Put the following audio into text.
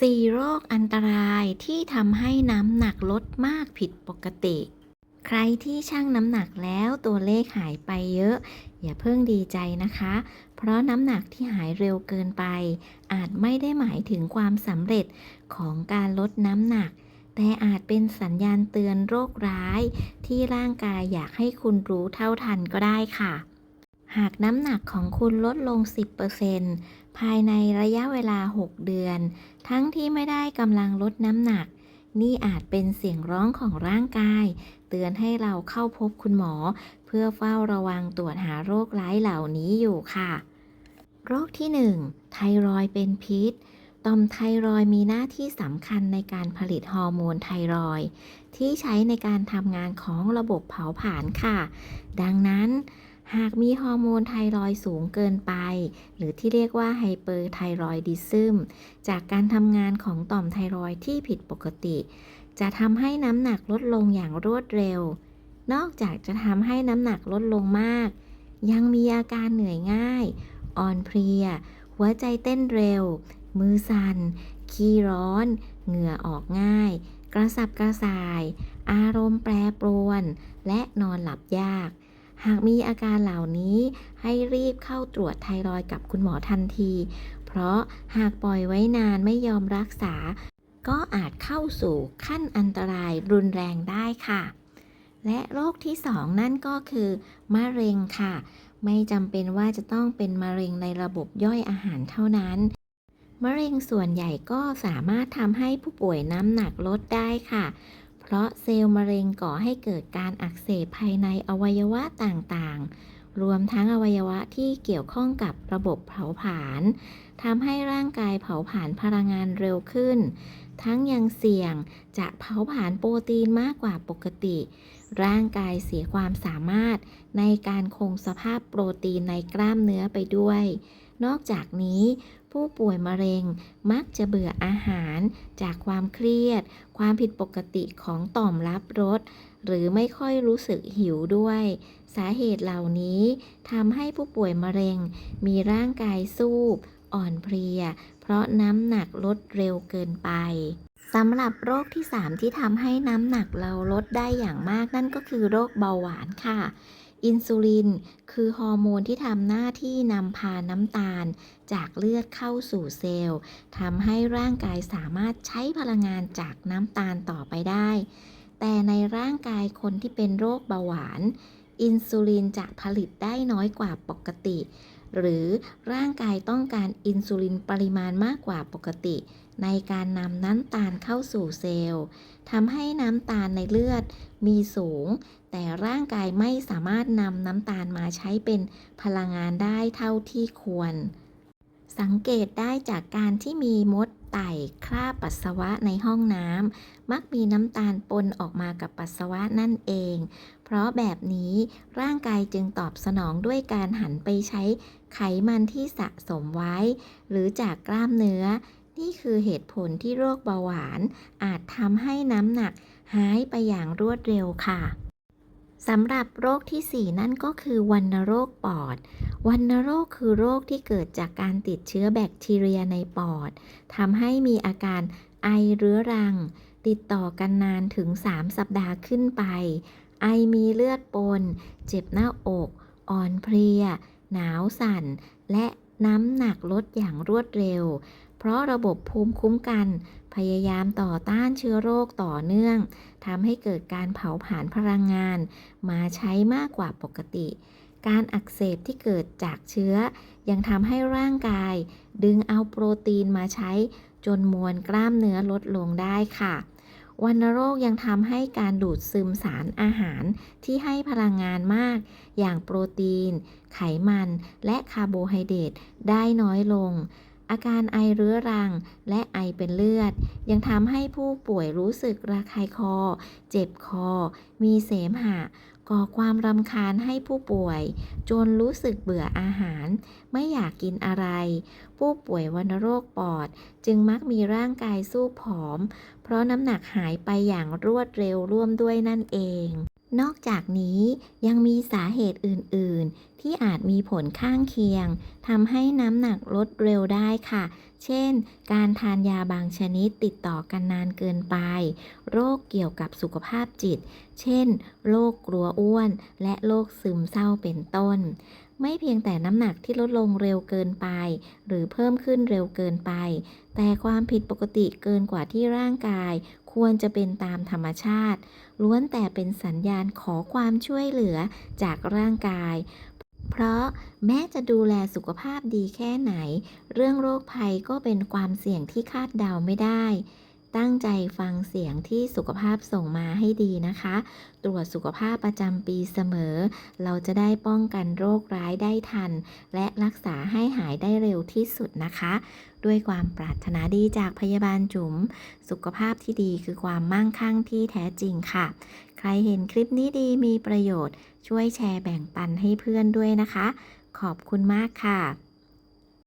4 โรคอันตรายที่ทำให้น้ำหนักลดมากผิดปกติ ใครที่ชั่งน้ำหนักแล้วตัวเลขหายไปเยอะ อย่าเพิ่งดีใจนะคะ เพราะน้ำหนักที่หายเร็วเกินไป อาจไม่ได้หมายถึงความสำเร็จของการลดน้ำหนัก แต่อาจเป็นสัญญาณเตือนโรคร้าย ที่ร่างกายอยากให้คุณรู้เท่าทันก็ได้ค่ะ หากน้ำหนักของคุณลดลง 10%ภายในระยะเวลา 6 เดือน ทั้งที่ไม่ได้กำลังลดน้ำหนัก นี่อาจเป็นเสียงร้องของร่างกาย เตือนให้เราเข้าพบคุณหมอ เพื่อเฝ้าระวังตรวจหาโรคร้ายเหล่านี้อยู่ค่ะ โรคที่ 1 ไทรอยเป็นพิษต่อมไทรอยมีหน้าที่สำคัญในการผลิตฮอร์โมนไทรอย ที่ใช้ในการทำงานของระบบเผาผลาญค่ะ ดังนั้น หากมีฮอร์โมนไทรอยสูงเกินไป หรือที่เรียกว่าไฮเปอร์ไทรอยดิซึมจากการทำงานของต่อมไทรอยที่ผิดปกติ จะทำให้น้ำหนักลดลงอย่างรวดเร็ว นอกจากจะทำให้น้ำหนักลดลงมาก ยังมีอาการเหนื่อยง่าย อ่อนเพลีย หัวใจเต้นเร็ว มือสั่น ขี้ร้อน เหงื่อออกง่าย กระสับกระส่าย อารมณ์แปรปรวน และนอนหลับยาก หากมีอาการเหล่านี้ให้รีบเข้าตรวจไทรอยด์กับคุณหมอทันที เพราะหากปล่อยไว้นานไม่ยอมรักษา ก็อาจเข้าสู่ขั้นอันตรายรุนแรงได้ค่ะ และโรคที่สองนั่นก็คือ มะเร็งค่ะ ไม่จำเป็นว่าจะต้องเป็นมะเร็งในระบบย่อยอาหารเท่านั้นมะเร็งส่วนใหญ่ก็สามารถทำให้ผู้ป่วยน้ำหนักลดได้ค่ะ เพราะเซลล์มะเร็งก่อให้เกิดการอักเสบภายในอวัยวะต่างๆ รวมทั้งอวัยวะที่เกี่ยวข้องกับระบบเผาผลาญทำให้ร่างกายเผาผลาญพลังงานเร็วขึ้น ทั้งยังเสี่ยงจะเผาผลาญโปรตีนมากกว่าปกติ ร่างกายเสียความสามารถในการคงสภาพโปรตีนในกล้ามเนื้อไปด้วย นอกจากนี้ ผู้ป่วยมะเร็งมักจะเบื่ออาหาร จากความเครียด ความผิดปกติของต่อมรับรสหรือไม่ค่อยรู้สึกหิวด้วย สาเหตุเหล่านี้ทำให้ผู้ป่วยมะเร็ง มีร่างกายสูบอ่อนเพลีย เพราะน้ำหนักลดเร็วเกินไปสำหรับโรคที่ 3 ที่ทำให้น้ำหนักเราลดได้อย่างมากนั่นก็คือโรคเบาหวานค่ะ อินซูลิน คือฮอร์โมนที่ทำหน้าที่นำพาน้ำตาล จากเลือดเข้าสู่เซลล์ทำให้ร่างกายสามารถใช้พลังงานจากน้ำตาลต่อไปได้ แต่ในร่างกายคนที่เป็นโรคเบาหวาน อินซูลินจะผลิตได้น้อยกว่าปกติ หรือร่างกายต้องการอินซูลินปริมาณมากกว่าปกติ ในการนำน้ำตาลเข้าสู่เซลล์ทำให้น้ำตาลในเลือดมีสูง แต่ร่างกายไม่สามารถนำน้ำตาลมาใช้เป็นพลังงานได้เท่าที่ควร สังเกตได้จากการที่มีมดไต่คราบปัสสาวะในห้องน้ำมักมีน้ำตาลปนออกมากับปัสสาวะนั่นเอง เพราะแบบนี้ร่างกายจึงตอบสนองด้วยการหันไปใช้ไขมันที่สะสมไว้ หรือจากกล้ามเนื้อ นี่คือเหตุผลที่โรคเบาหวาน อาจทำให้น้ำหนักหายไปอย่างรวดเร็วค่ะสำหรับโรคที่ 4 นั่นก็คือวัณโรคปอด วัณโรคคือโรคที่เกิดจากการติดเชื้อแบคทีเรียในปอดทำให้มีอาการไอเรื้อรัง ติดต่อกันนานถึง 3 สัปดาห์ขึ้นไป ไอมีเลือดปน เจ็บหน้าอก อ่อนเพลีย หนาวสั่น และน้ำหนักลดอย่างรวดเร็ว เพราะระบบภูมิคุ้มกัน พยายามต่อต้านเชื้อโรคต่อเนื่องทำให้เกิดการเผาผลาญพลังงาน มาใช้มากกว่าปกติ การอักเสบที่เกิดจากเชื้อ ยังทำให้ร่างกาย ดึงเอาโปรตีนมาใช้ จนมวลกล้ามเนื้อลดลงได้ค่ะ วัณโรคยังทำให้การดูดซึมสารอาหารที่ให้พลังงานมาก อย่างโปรตีน ไขมัน และคาร์โบไฮเดรตได้น้อยลง อาการไอเรื้อรังและไอเป็นเลือด ยังทำให้ผู้ป่วยรู้สึกระคายคอ เจ็บคอ มีเสมหะ ก่อความรำคาญให้ผู้ป่วย จนรู้สึกเบื่ออาหาร ไม่อยากกินอะไร ผู้ป่วยวัณโรคปอด จึงมักมีร่างกายสู้ผอม เพราะน้ำหนักหายไปอย่างรวดเร็วร่วมด้วยนั่นเอง นอกจากนี้ยังมีสาเหตุอื่น ๆ ที่อาจมีผลข้างเคียงทำให้น้ำหนักลดเร็วได้ค่ะ เช่น การทานยาบางชนิดติดต่อกันนานเกินไป โรคเกี่ยวกับสุขภาพจิต เช่น โรคกลัวอ้วน และโรคซึมเศร้าเป็นต้น ไม่เพียงแต่น้ำหนักที่ลดลงเร็วเกินไป หรือเพิ่มขึ้นเร็วเกินไป แต่ความผิดปกติเกินกว่าที่ร่างกาย ควรจะเป็นตามธรรมชาติ ล้วนแต่เป็นสัญญาณขอความช่วยเหลือจากร่างกาย เพราะแม้จะดูแลสุขภาพดีแค่ไหน เรื่องโรคภัยก็เป็นความเสี่ยงที่คาดเดาไม่ได้ ตั้งใจฟังเสียงที่สุขภาพส่งมาให้ดีนะคะ ตรวจสุขภาพประจำปีเสมอ เราจะได้ป้องกันโรคร้ายได้ทัน และรักษาให้หายได้เร็วที่สุดนะคะ ด้วยความปรารถนาดีจากพยาบาลจุ๋ม สุขภาพที่ดีคือความมั่งคั่งที่แท้จริงค่ะ ใครเห็นคลิปนี้ดีมีประโยชน์ ช่วยแชร์แบ่งปันให้เพื่อนด้วยนะคะ ขอบคุณมากค่ะ